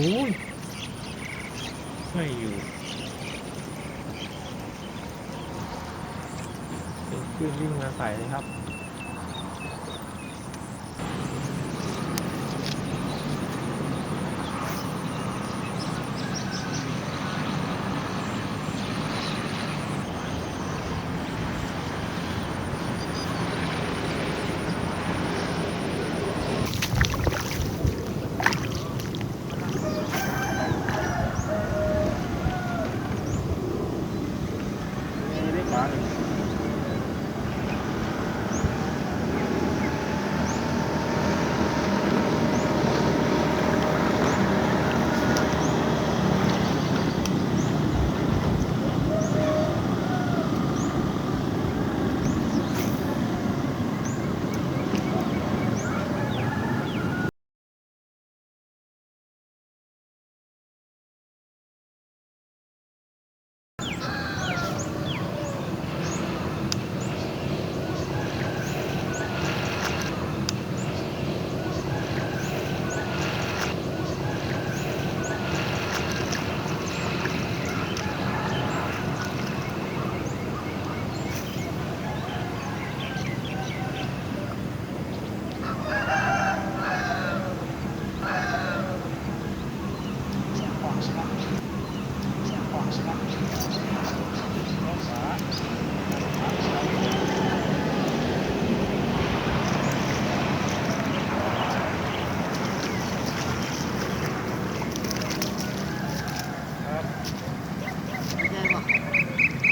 อ้ยไม่อยู่เป็นคลื่นวิ่งมาใส่เลยครับ นี่ได้ขวาหนึ่ง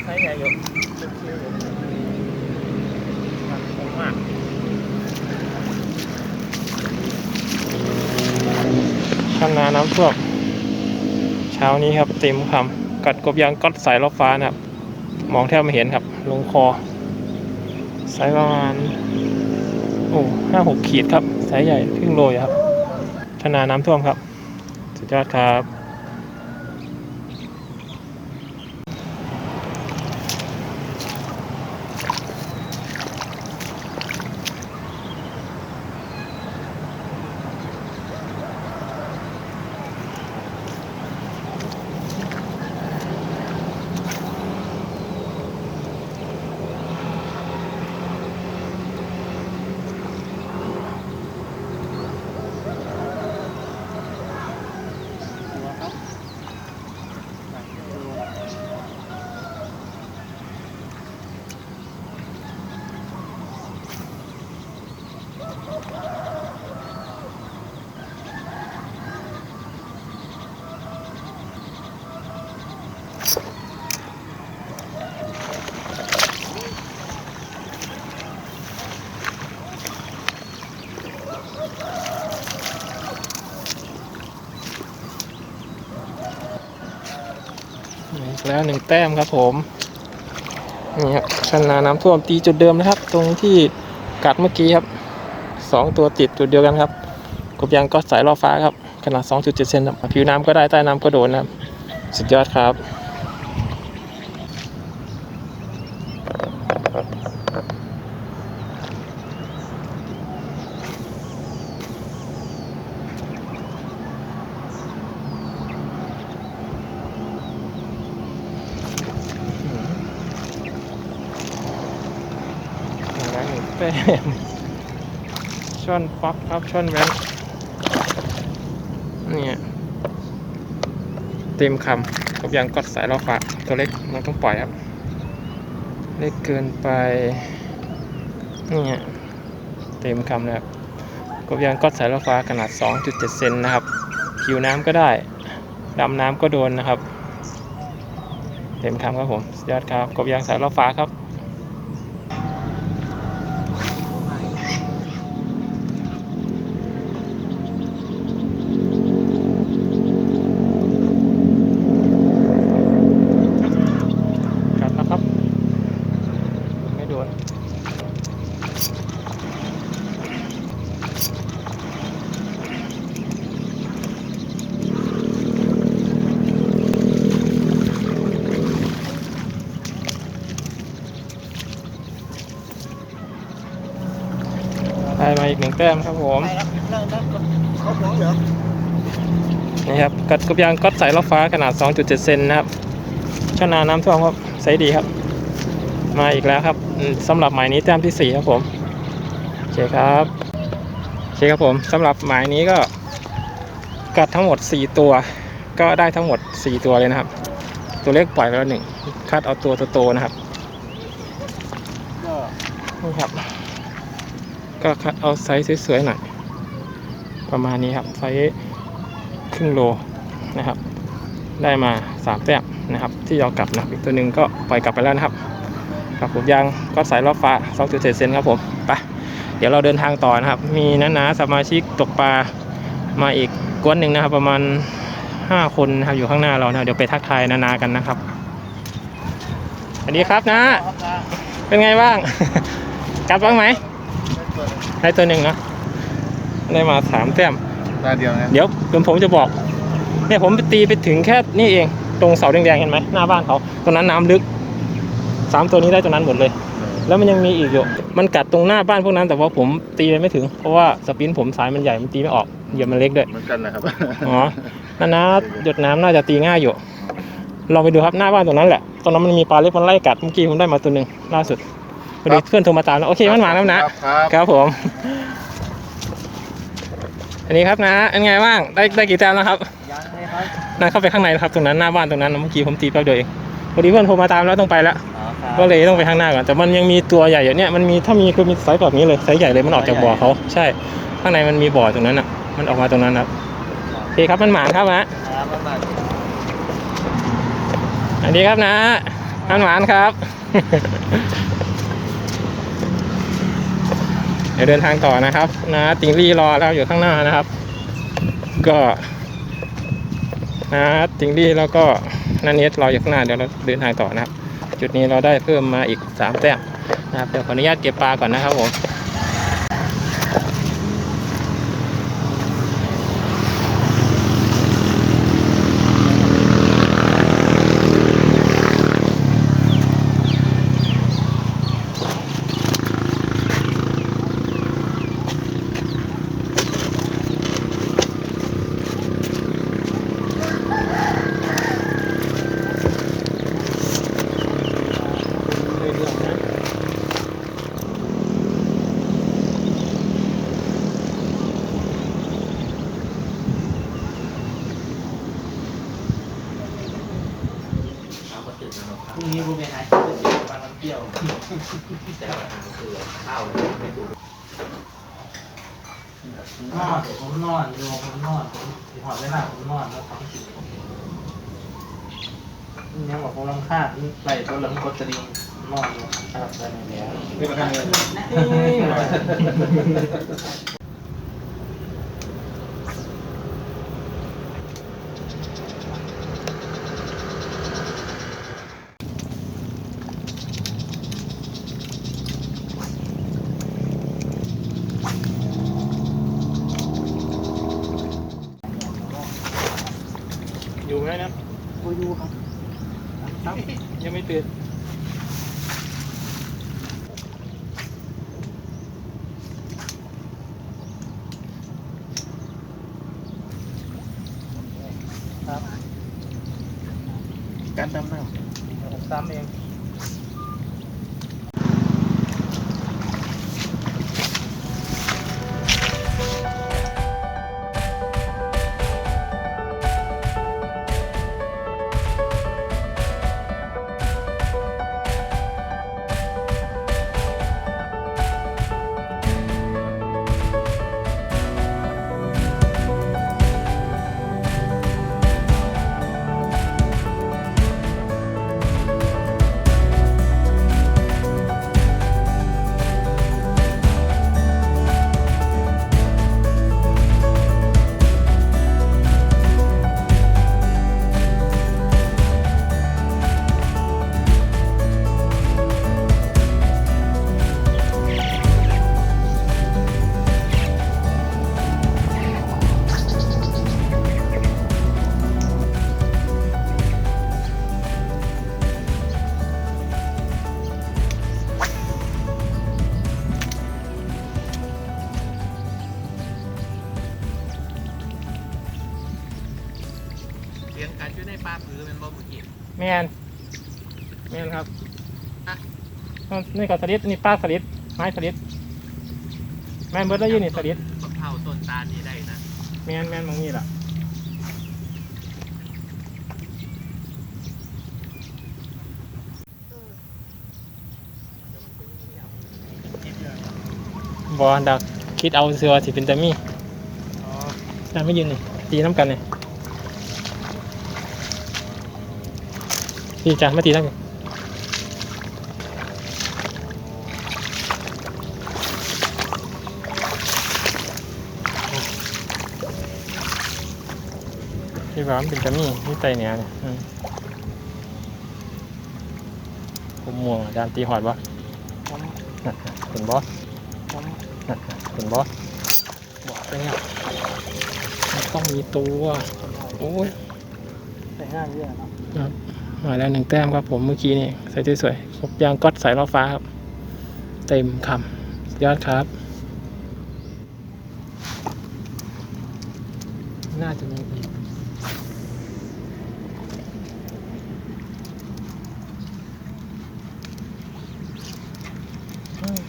ใช้ใหญ่อยู่ลึกคิ้วอยู่มันคงมากช่าง น้ำท่วมเช้านี้ครับเต็มคำกัดกบยางกัดสายรอบฟ้านะครับ มองแทบไม่เห็นครับ ลงคอสายประมาณโอ้ห้าหกขีดครับ สายใหญ่ครึ่งโลอยู่ครับชนาน้ำท่วมครับ สุดยอดครับ แล้วหนึ่งแต้มครับผมนี่ครับชนะน้ำท่วมตีจุดเดิมนะครับ ตรงที่กัดเมื่อกี้ครับสองตัวติดจุดเดียวกันครับกบยางก็สายล่อฟ้าครับขนาด 2.7 เซนครับผิวน้ำก็ได้ใต้น้ำก็โดนนะครับ สุดยอดครับ อะไรหนึ่งแต้ม ช่อป๊อกครับช่อนแว้นเนี่ยเต็มคำกับยางกดสายรอฟ้าตัวเล็กมันต้องปล่อยครับ เล็กเกินไปนี่เต็มคำเลยครับกบยางกดสายรอฟ้าขนาด 2.7 เซนนะครับ ผิวน้ำก็ได้ ดำน้ำก็โดนนะครับ เต็มคำครับผมสุดยอดครับ กบยางสายรอฟ้าครับ กัดแล้วครับ ไม่โดนได้มาอีกหนึ่ง แต้มครับผมไปครับนั่งนั่งเขาหวงเหรอนี่ครับกัดกบยางก๊อตสายล้อฟ้าขนาด 2.7 เซนนะครับชาวนาน้ำท่วมครับใช้ดีครับ มาอีกแล้วครับอืมสำหรับหมายนี้แต้มที่ 4 ครับผมโอเคครับโอเคครับผมสำหรับหมายนี้ก็ กัดทั้งหมด 4 ตัว ก็ได้ทั้งหมด 4 ตัวเลยนะครับ ตัวเล็กปล่อยไปแล้วหนึ่งคัดเอาตัวโตๆนะครับก็นี่ครับ ก็คัดเอาไซส์สวยๆหน่อยประมาณนี้ครับไซส์ครึ่งโลนะครับ ได้มา3แต้มนะครับ ที่เอกลับนะอีกตัวหนึ่งก็ปล่อยกลับไปแล้วนะครับครับผมยางก็สายรอบฟ้า 2.7 เซนครับผมไปเดี๋ยวเราเดินทางต่อนะครับ มีน้านาสมาชิกตกปลามาอีกกวนหนึ่งนะครับ ประมาณ 5 คนนะครับอยู่ข้างหน้าเรานะรเดี๋ยวไปทักทายนานากันนะครับสวัสดีครับนะครับนะเป็นไงบ้าง กลับบ้างไหม ได้ตัวหนึ่งนะได้มาสามแต้มตาเดียวนะเดี๋ยวเดี๋ยวผมจะบอก เนี่ยผมไปตีไปถึงแค่นี่เอง ตรงเสาแดงๆเห็นไหมหน้าบ้านเขาตรงนั้นน้ำลึกสามตัวนี้ได้ตรงนั้นหมดเลย แล้วมันยังมีอีกอยู่มันกัดตรงหน้าบ้านพวกนั้น แต่ว่าผมตีไปไม่ถึง เพราะว่าสปินผมสายมันใหญ่มันตีไม่ออกเหยียบมันเล็กด้วยเหมือนกันนะครับอ๋อนั่นนะหยดน้ำน่าจะตีง่ายอยู่ลองไปดูครับหน้าบ้านตรงนั้นแหละตรงนั้นมันมีปลาเล็กมันไล่กัดเมื่อกี้ผมได้มาตัวหนึ่งล่าสุด พอดีเพื่อนโทรมาตามแล้วโอเคมันมาแล้วนะครับครับผม อันนี้ครับนะเป็นไงบ้างได้ได้กี่แต้มแล้วครับยังไงครับนั่นเข้าไปข้างในครับตรงนั้นหน้าบ้านตรงนั้นเมื่อกี้ผมตีแป๊บเดียวเองพอดีเพื่อนโทรมาตามแล้วต้องไปแล้วอ๋อครับก็เลยต้องไปข้างหน้าก่อนแต่มันยังมีตัวใหญ่อย่างเนี้ยมันมีถ้ามีคือมีไซส์แบบนี้เลยไซส์ใหญ่เลยมันออกจากบ่อเขาใช่ ข้างในมันมีบ่อตรงนั้นอะ มันออกมาตรงนั้นครับโอเคครับมันหมานครับนะครับประมาณอันนี้ครับนะมันหมานครับเดี๋ยวเดินทางต่อนะครับนะติงลี่รอเราอยู่ข้างหน้านะครับ ก็นะติงลี่แล้วก็นันเนสรออยู่ข้างหน้าเดี๋ยวเราเดินทางต่อนะครับ จุดนี้เราได้เพิ่มมาอีกสามแต้มนะครับเดี๋ยวขออนุญาตเก็บปลาก่อนนะครับผมพรุ่งนี้ผมไปหาปลาน้ำเปรี้ยว นอนผมนอนอยู่ผมนอนผมสิหอดเวลาผม นอนแล้วทำสิยังบอกผมรำคาญไหลตัวหลังกดตะดิงนอนอยู่ครับได้แล้ว นี่มาทางเลยอยู่ไหมนะ โอ้ยูครับ ครับยังไม่ตื่น การดำน้ผมตามเอง นี่ก็สลิดนี่ป้าสลิดไม้สลิดแมนเบิร์ดแล้วอยืนนี่สลิดมะพร้าวต้นตาลนี่ได้นะแมนแมนมองนี่ล่ะบอดักคิดเอาเสือสิเป็นตามี่อ๋อแต่ไม่ยืนนี่ตีน้ำกันนี่ตีจ้ะมาตีน้ำกัน ว่ามันเป็นตามี่นี่ไตเนี่ยเนี่ยอืมผมม่วงอะดานตีหอดบ่ผมนั่นน่ะเห็นบ่ผมนั่นน่ะเห็นบ่บอกไปเนี่ยมันต้องมีตัวโอ้ยแต่ง่ายเยอะเนาะมาแล้วหนึ่งแต้มครับผมเมื่อกี้นี่ใส่สวยๆครบยางก๊อตสายล้อฟ้าครับ เต็มคำสุดยอดครับ น่าจะมีอีกอืม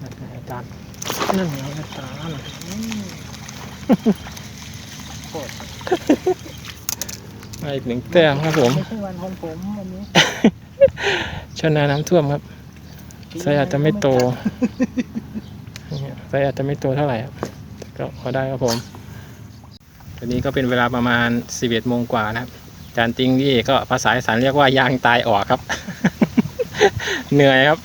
นั่นไงอาจารย์ นั่นไงอาจารย์อืมโคตรมาอีกหนึ่งแต้มครับผมไม่ใช่วันของผมวันนี้ชาวนาน้ำท่วมครับไซส์อาจจะไม่โตเนี่ยไซส์อาจจะไม่โตเท่าไหร่ครับแต่ก็พอได้ครับผมตอนนี้ก็เป็นเวลาประมาณ11โมงกว่านะครับอาจานติงนี่ก็ภาษาอีสานเรียกว่ายางตายออกครับ เหนื่อยครับ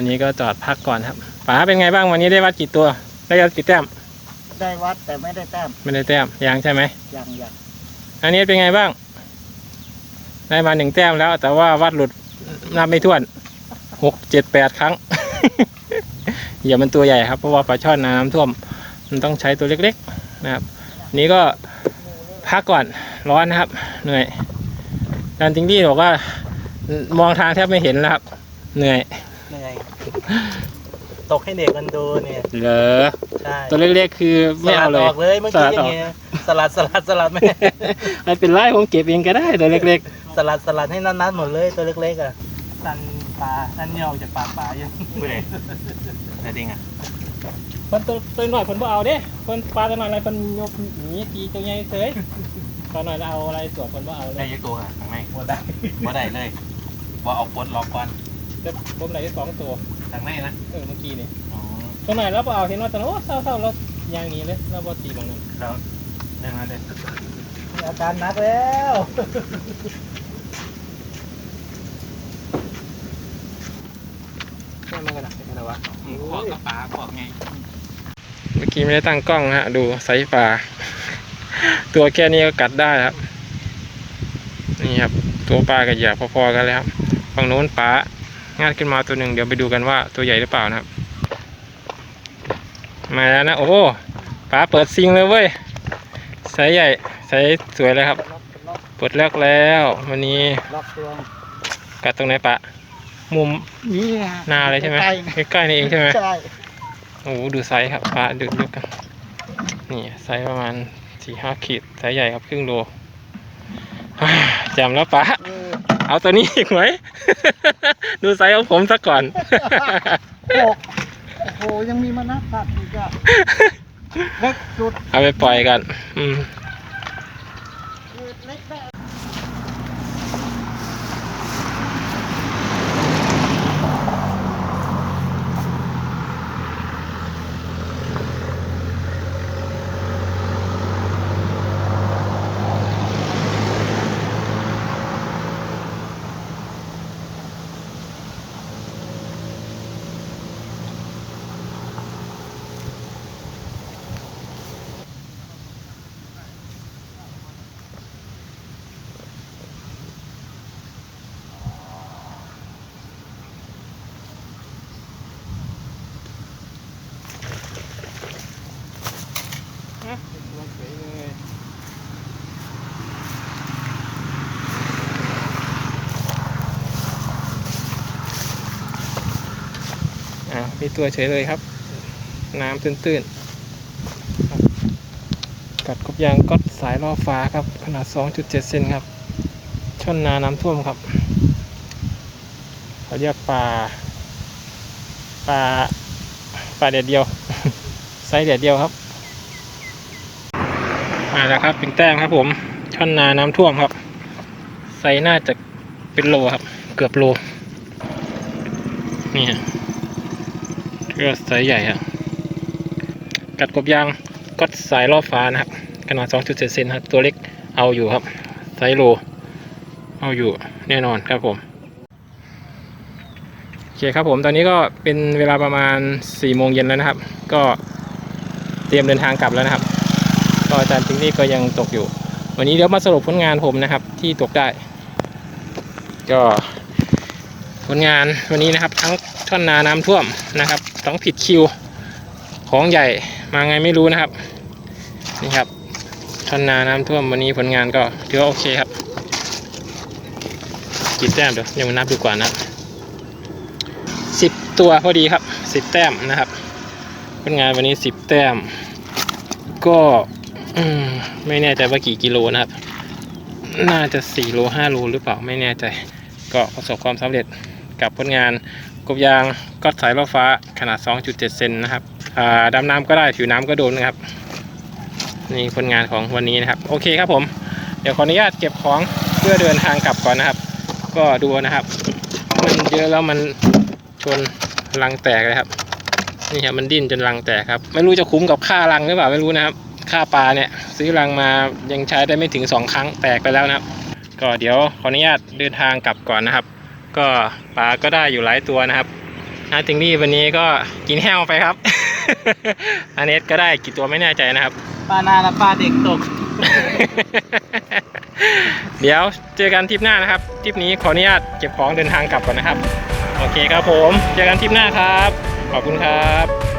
วันนี้ก็จอดพักก่อนครับป๋าเป็นไงบ้างวันนี้ได้วัดกี่ตัว ได้วัดกี่แต้ม ได้วัดแต่ไม่ได้แต้ม ไม่ได้แต้มยางใช่ไหมอย่างอย่างอันนี้เป็นไงบ้าง ได้มาหนึ่งแต้มแล้ว แต่ว่าวัดหลุดนับไม่ถ้วนหกเจ็ดแปดครั้ง อย่ามันตัวใหญ่ครับเพราะว่าปลาช่อนน้ำท่วม มันต้องใช้ตัวเล็กๆนะครับ นี้ก็พักก่อนร้อนนะครับ เหนื่อยดันติงดี้บอกว่ามองทางแทบไม่เห็นแล้วครับ เหนื่อยเหนื่อย ตกให้เด็กมันดูเนี่ยเหรอใช่ตัวเล็กๆคือไม่เอาเลยสลัดออกเลยเมื่อกี้สลัดอออย่างกเงี้ยสลัดสลัดสลัดไม่ไม่เป็นไรผมเก็บเองก็ได้ตัวเล็กสลัดสลัดให้นัดๆหมดเลยตัวเล็กๆอะตันปลาตันเหนียวจากปากปลาอยู่ไม่ได้แต่จริงอะๆคนตัวตัวหน่อยคนบ่เอาเด้คนปลาตัวหน่อยอะไรคนยกหนีตีตัวใหญ่เฉยตัวหน่อยเราเอาอะไรสวมคนบ่เอาเลได้ยยักตัวอะข้างในหมดได้ว่าได้เลยว่าเอาปลดล็อกก่อนจะผมไหนได้สองตัว ข้างในนะเออเมื่อกี้นี่อ๋อตัวหน่อยเราบ่เอาเห็นว่าตัวโอ้เศร้าๆแล้วยางหนี้เลยเราบ่ตีบางนั้นแล้วได้มาเลยมีอาการหนักแล้วแม่มันกระดักเป็นอะไรวะขวกับปลาขวไง เมื่อกี้ไม่ได้ตั้งกล้องฮะ ดูไซส์ปลา ตัวแค่นี้ก็กัดได้ครับ นี่ครับ ตัวปลากับเหยื่อพอๆกันเลยครับฝั่งโน้นปลา งาดขึ้นมาตัวหนึ่งเดี๋ยวไปดูกันว่าตัวใหญ่หรือเปล่านะครับ มาแล้วนะ โอ้โหปลาเปิดซิงเลยเว้ยไซส์ใหญ่ไซส์สวยเลยครับล็อกล็อกเปิดแรกแล้ววันนี้ล็อกตัวกัดตรงไหนปะมุมนี่หน้าเลยใช่ไหมใกล้ใกล้ๆนี่เองใช่ไหมๆใช่โอ้โหดูไซส์ครับปลาดูดูกันนี่ไซส์ประมาณสี่ห้าขีดไซส์ใหญ่ครับครึ่งโลอ่าแจ่มแล้วปะเออ เอาตัวนี้อีกไหม ดูไซส์ของผมซะก่อน หกโอ้โห ยังมีมานักขัดอีกอะ เล็กสุด เอาไปปล่อยกัน อืม มีตัวเฉยเลยครับ น้ำตื้นๆกัดกบยางก็สายล่อฟ้าครับ ขนาด 2.7 เซนครับ ช่อนนาน้ำท่วมครับ เขาเรียกปลาปลาปลาเดียดเดียว ไซส์เดียดเดียวครับ มาแล้วครับเป็นแต้มครับผม ช่อนนาน้ำท่วมครับ ไซส์น่าจะเป็นโลครับ เกือบโลนี่ฮะ ก็ไซส์ใหญ่ครับกัดกบยางก็สายรอบฟ้านะครับ ขนาด 2.7 เซนครับ ตัวเล็กเอาอยู่ครับไซโล เอาอยู่แน่นอนครับผม โอเคครับผมตอนนี้ก็เป็นเวลาประมาณ 4 โมงเย็นแล้วนะครับ ก็เตรียมเดินทางกลับแล้วนะครับ ก็อาจารย์พิงนี่ก็ยังตกอยู่ วันนี้เดี๋ยวมาสรุปผลงานผมนะครับ ที่ตกได้ ก็ ผลงานวันนี้นะครับทั้งท่อนนาน้ำท่วมนะครับต้องผิดคิวของใหญ่มาไงไม่รู้นะครับนี่ครับท่อนนาน้ำท่วมวันนี้ผลงานก็ถือว่าโอเคครับกี่แต้มเดี๋ยวยังมานับดูก่อนนะสิบตัวพอดีครับสิบแต้มนะครับผลงานวันนี้สิบแต้ม ก็ไม่แน่ใจว่ากี่กิโลนะครับ น่าจะ4โล5โลหรือเปล่าไม่แน่ใจก็ประสบความสำเร็จ กับผลงานกบยางก็สายล่อฟ้าขนาด 2.7 เซนนะครับอ่าดำน้ำก็ได้ผิวน้ำก็โดนนะครับ นี่ผลงานของวันนี้นะครับ โอเคครับผม เดี๋ยวขออนุญาตเก็บของเพื่อเดินทางกลับก่อนนะครับ ก็ดูนะครับ มันเยอะแล้วมันชนรังแตกเลยครับ นี่ครับมันดิ้นจนรังแตกครับ ไม่รู้จะคุ้มกับค่ารังหรือเปล่าไม่รู้นะครับ ค่าปลาเนี่ยซื้อรังมายังใช้ได้ไม่ถึง 2 ครั้งแตกไปแล้วนะครับ ก็เดี๋ยวขออนุญาตเดินทางกลับก่อนนะครับ ก็ปลาก็ได้อยู่หลายตัวนะครับนาถึงนี่วันนี้ก็กินแห้วไปครับ อันเนสก็ได้กี่ตัวไม่แน่ใจนะครับ ปลานาและปลาเด็กตก เดี๋ยวเจอกันทริปหน้านะครับ ทริปนี้ขออนุญาตเก็บของเดินทางกลับก่อนนะครับ โอเคครับผม เจอกันทริปหน้าครับ ขอบคุณครับ